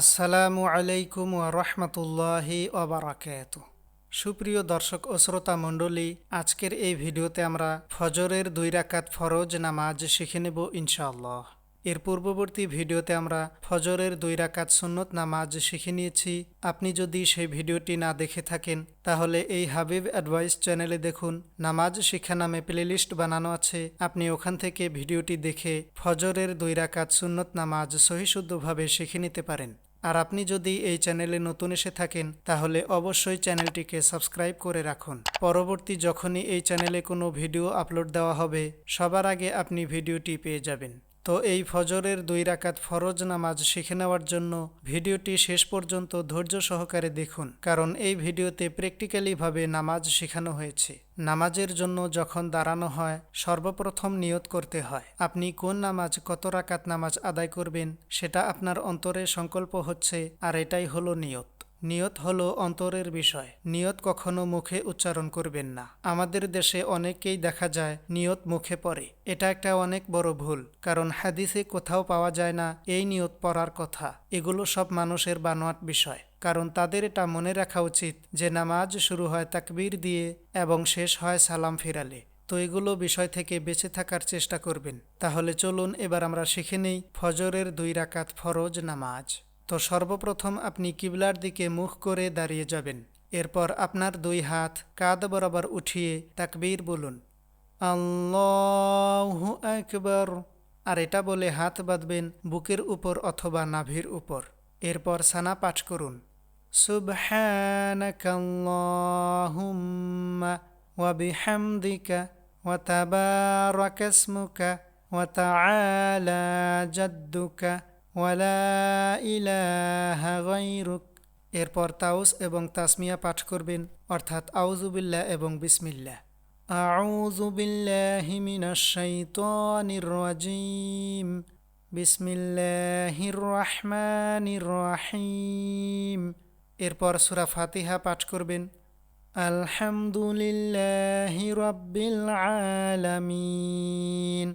আসসালামু আলাইকুম রহমতুল্লাহি ওবরাকাত সুপ্রিয় দর্শক ও শ্রোতা মণ্ডলী, আজকের এই ভিডিওতে আমরা ফজরের দুই রাকাত ফরজ নামাজ শিখে নেব ইনশাআল্লাহ। এর পূর্ববর্তী ভিডিওতে আমরা ফজরের দুই রাকাত সুন্নত নামাজ শিখে নিয়েছি। আপনি যদি সেই ভিডিওটি না দেখে থাকেন, তাহলে এই হাবিব অ্যাডভাইস চ্যানেলে দেখুন, নামাজ শিক্ষা নামে প্লেলিস্ট বানানো আছে। আপনি ওখান থেকে ভিডিওটি দেখে ফজরের দুই রাকাত সুন্নত নামাজ সহিশুদ্ধভাবে শিখে নিতে পারেন। আর আপনি যদি এই চ্যানেলে নতুন এসে থাকেন, তাহলে অবশ্যই চ্যানেলটিকে সাবস্ক্রাইব করে রাখুন। পরবর্তী যখনই এই চ্যানেলে কোনো ভিডিও আপলোড দেওয়া হবে, সবার আগে আপনি ভিডিওটি পেয়ে যাবেন। তো এই ফজরের দুই রাকাত ফরজ নামাজ শিখে নেওয়ার জন্য ভিডিওটি শেষ পর্যন্ত ধৈর্য সহকারে দেখুন, কারণ এই ভিডিওতে প্র্যাকটিক্যালিভাবে নামাজ শেখানো হয়েছে। নামাজের জন্য যখন দাঁড়ানো হয়, সর্বপ্রথম নিয়ত করতে হয়, আপনি কোন নামাজ কত রাকাত নামাজ আদায় করবেন, সেটা আপনার অন্তরে সংকল্প হচ্ছে, আর এটাই হলো নিয়ত। নিয়ত হলো অন্তরের বিষয়। নিয়ত কখনো মুখে উচ্চারণ করবেন না। আমাদের দেশে অনেকেই দেখা যায় নিয়ত মুখে পড়ে। এটা একটা অনেক বড় ভুল, কারণ হাদিসে কোথাও পাওয়া যায় না এই নিয়ত পড়ার কথা। এগুলো সব মানুষের বানোয়াট বিষয়, কারণ তাদের এটা মনে রাখা উচিত যে নামাজ শুরু হয় তাকবীর দিয়ে এবং শেষ হয় সালাম ফিরালে। তো এগুলো বিষয় থেকে বেঁচে থাকার চেষ্টা করবেন। তাহলে চলুন এবার আমরা শিখে নেই ফজরের দুই রাকাত ফরজ নামাজ। তো সর্বপ্রথম আপনি কিবলার দিকে মুখ করে দাঁড়িয়ে যাবেন। এরপর আপনার দুই হাত কাঁধ বরাবর উঠিয়ে তাকবীর বলুন, আল্লাহু একবার আর এটা বলে হাত বাঁধবেন বুকের উপর অথবা নাভির উপর। এরপর সানা পাঠ করুন, সুবহানাকাল্লাহুম্মা ওয়া বিহামদিকা ওয়া তাবারাকা ইসমুকা ওয়া তাআলা জাদ্দুকা ওয়ালা ইলাহা গৈরুক এরপর তাউস এবং তাসমিয়া পাঠ করবেন, অর্থাৎ আউজুবিল্লা এবং বিসমিল্লা আউজুবিল্লাহি মিনাশ শাইতানির রাজিম। বিসমিল্লাহির রহমানির রহিম। এরপর সুরা ফাতিহা পাঠ করবেন, আলহামদুলিল্লাহি রাব্বিল আলামিন।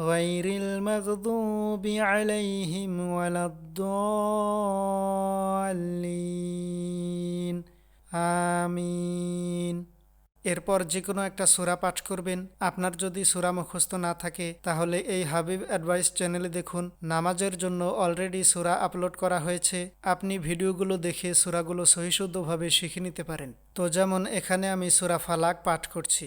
غير المغضوب عليهم ولا الضالين آمين এরপর যে কোনো একটা সুরা পাঠ করবেন আপনার যদি সুরা মুখস্থ না থাকে তাহলে এই হাবিব অ্যাডভাইস চ্যানেলে দেখুন নামাজের জন্য অলরেডি সুরা আপলোড করা হয়েছে আপনি ভিডিওগুলো দেখে সুরাগুলো সহিশুদ্ধভাবে শিখে নিতে পারেন তো যেমন এখানে আমি সুরা ফালাক পাঠ করছি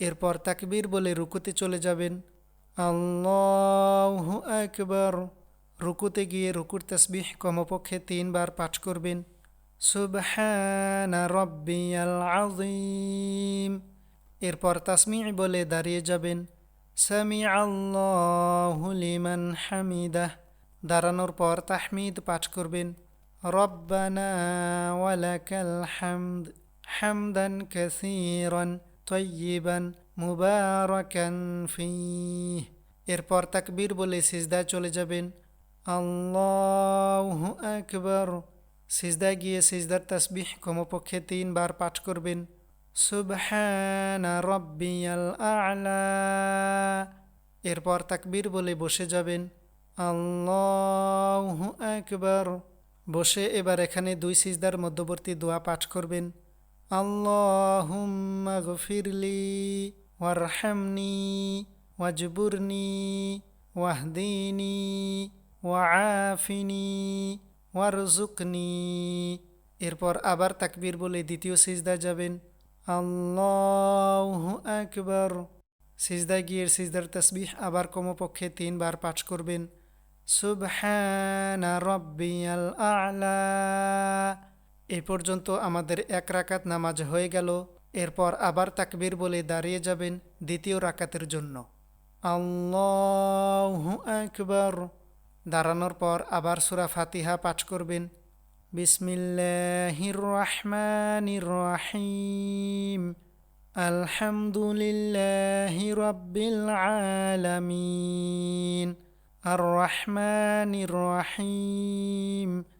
এরপর তাকবীর বলে রুকুতে চলে যাবেন। আল্লাহু একবার রুকুতে গিয়ে রুকুর তসবিহ কমপক্ষে তিনবার পাঠ করবেন। সুবহানা রব্বিয়াল আযীম। এরপর তাসমি বলে দাঁড়িয়ে যাবেন। সামি লিমান হামিদাহ। দাঁড়ানোর পর তাহমিদ পাঠ করবেন। রব্বানা ওয়ালাকাল হামদ। হামদান কাসীরান। তয়্যিবান মুবারাকান ফিহ। এরপর তাকবীর বলে সিজদায় চলে যাবেন। আল্লাহু আকবর। সিজদায় গিয়ে সিজদার তসবিহ কমপক্ষে তিনবার পাঠ করবেন। সুবহানা রব্বিয়াল আ'লা। এরপর তাকবীর বলে বসে যাবেন। আল্লাহু আকবর। বসে এবার এখানে দুই সিজদার মধ্যবর্তী দোয়া পাঠ করবেন। আল্লাহুম্মা গফিরলি ওয়ারহামনি ওয়াজবুরনি ওয়াহদিনি ওয়াআফিনি ওয়ারজুকনি এরপর আবার তাকবীর বলে দ্বিতীয় সিজদা যাবেন। আল্লাহু আকবর। সিজদায় গিয়ে সিজদার তসবিহ আবার কমপক্ষে তিনবার পাঠ করবেন। সুবহানা রব্বিয়াল আলা। এ পর্যন্ত আমাদের এক রাকাত নামাজ হয়ে গেল, এরপর আবার তাকবীর বলে দাঁড়িয়ে যাবেন দ্বিতীয় রাকাতের জন্য। আল্লাহু আকবার। দাঁড়ানোর পর আবার সুরা ফাতিহা পাঠ করবেন। বিসমিল্লাহির রহমানির রহিম। আলহামদুলিল্লাহি রাব্বিল আলামিন। আর রহমানির রহিম।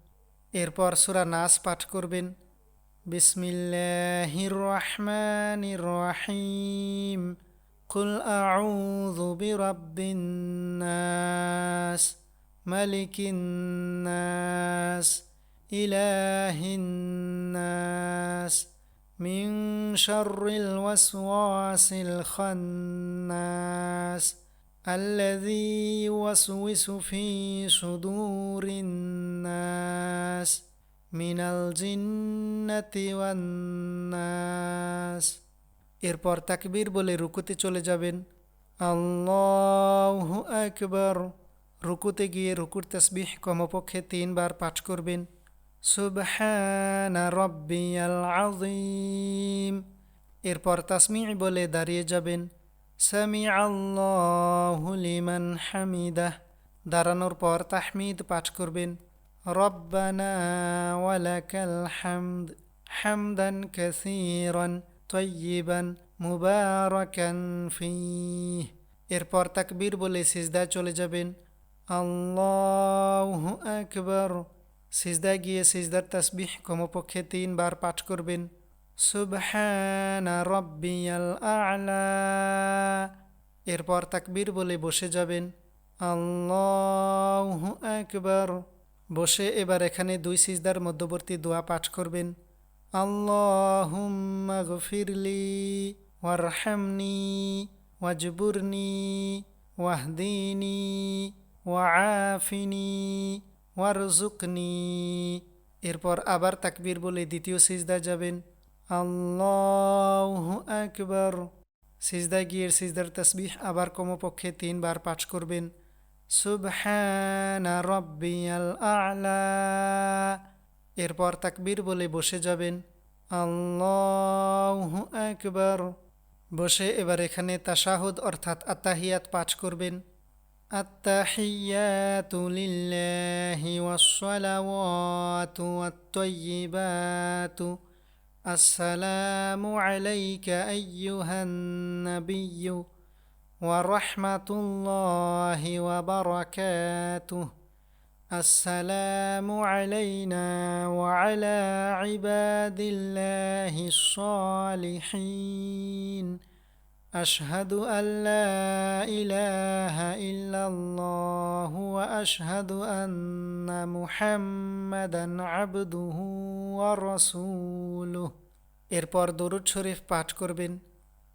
এরপর সুরা নাস পাঠ করবেন বিসমিল্লাহির রহমানির রহিম قل أعوذ برب الناس ملك الناس إله الناس من شر الوسواس الخناس الذي يوسوس في صدور الناس মিনাল জিন্নাতি ওয়ান্নাস। এরপর তাকবীর বলে রুকুতে চলে যাবেন। আল্লাহু আকবার। রুকুতে গিয়ে রুকুর তসবিহ কমপক্ষে তিনবার পাঠ করবেন। সুবহানা রব্বিয়াল আযীম। এরপর তাসমি বলে দাঁড়িয়ে যাবেন। সামি আল্লাহু লিমান হামিদাহ। দাঁড়ানোর পর তাহমিদ পাঠ করবেন। ربنا ولك الحمد حمدا كثيرا طيبا মুবারাকান ফিহ এরপর তাকবীর বলে সিজদায় চলে যাবেন আল্লাহু আকবার সিজদায় গিয়ে সিজদার তাসবিহ কমপক্ষে তিনবার পাঠ করবেন সুবহানা রব্বিয়াল আ'লা এরপর তাকবীর বলে বসে যাবেন আল্লাহু আকবার বসে এবার এখানে দুই সিজদার মধ্যবর্তী দোয়া পাঠ করবেন। আল্লাহুম্মা গফিরলি ওয়ারহামনি ওয়াজবুরনি ওয়াহদিনি ওয়াআফিনি ওয়ারজুকনি এরপর আবার তাকবীর বলে দ্বিতীয় সিজদায় যাবেন। আল্লাহু আকবার। সিজদায় গিয়ে সিজদার তসবিহ আবার কমপক্ষে তিনবার পাঠ করবেন। সুবহানা রব্বিয়াল আ'লা এরপর তাকবীর বলে বসে যাবেন আল্লাহু আকবার বসে এবার এখানে তাশাহুদ অর্থাৎ আত্তাহিয়াত পাঠ করবেন التحيات لله والصلوات والطيبات السلام عليك أيها النبي ورحمة الله وبركاته السلام علينا وعلى عباد الله الصالحين أشهد أن لا إله إلا الله وأشهد أن محمدا عبده ورسوله এরপর দরুদ শরীফ পাঠ করবেন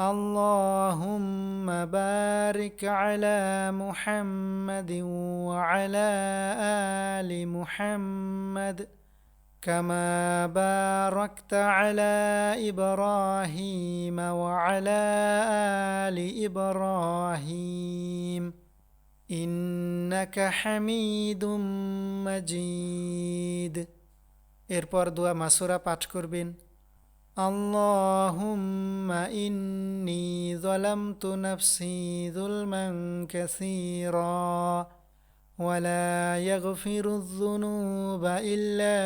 اللهم بارك على محمد وعلى آل محمد كما باركت على إبراهيم وعلى آل إبراهيم إنك حميد مجيد এরপর দোয়া মাসুরা পাঠ করবেন اللهم إني ظلمت نفسي ظلما كثيرا ولا يغفر الذنوب إلا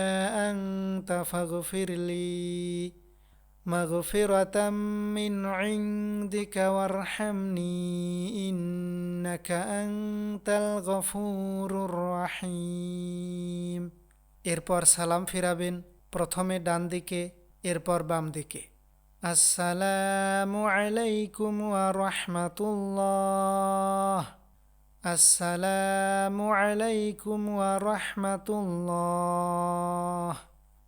أنت فاغفر لي مغفرة من عندك وارحمني إنك أنت الغفور الرحيم এরপর সালাম ফিরাবেন প্রথমে ডান দিকে এরপর বাম দিকে। আসসালামু আলাইকুম রাহমাতুল্লাহ। আসসালামু আলাইকুম রাহমাতুল্লাহ।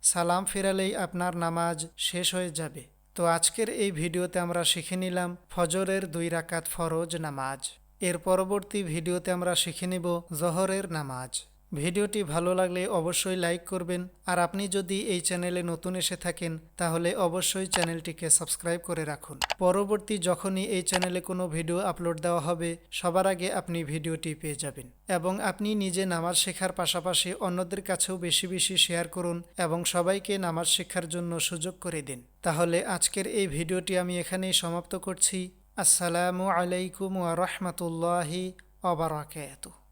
সালাম ফিরালেই আপনার নামাজ শেষ হয়ে যাবে। তো আজকের এই ভিডিওতে আমরা শিখে নিলাম ফজরের দুই রাকাত ফরজ নামাজ। এর পরবর্তী ভিডিওতে আমরা শিখে নিব জহরের নামাজ। ভিডিওটি ভালো লাগলে অবশ্যই লাইক করবেন। আর আপনি যদি এই চ্যানেলে নতুন এসে থাকেন, তাহলে অবশ্যই চ্যানেলটিকে সাবস্ক্রাইব করে রাখুন। পরবর্তী যখনই এই চ্যানেলে কোনো ভিডিও আপলোড দেওয়া হবে, সবার আগে আপনি ভিডিওটি পেয়ে যাবেন এবং আপনি নিজে নামাজ শেখার পাশাপাশি অন্যদের কাছেও বেশি বেশি শেয়ার করুন এবং সবাইকে নামাজ শেখার জন্য সুযোগ করে দিন। তাহলে আজকের এই ভিডিওটি আমি এখানেই সমাপ্ত করছি। আসসালামু আলাইকুম ওয়া রাহমাতুল্লাহি অবরাকাতুহু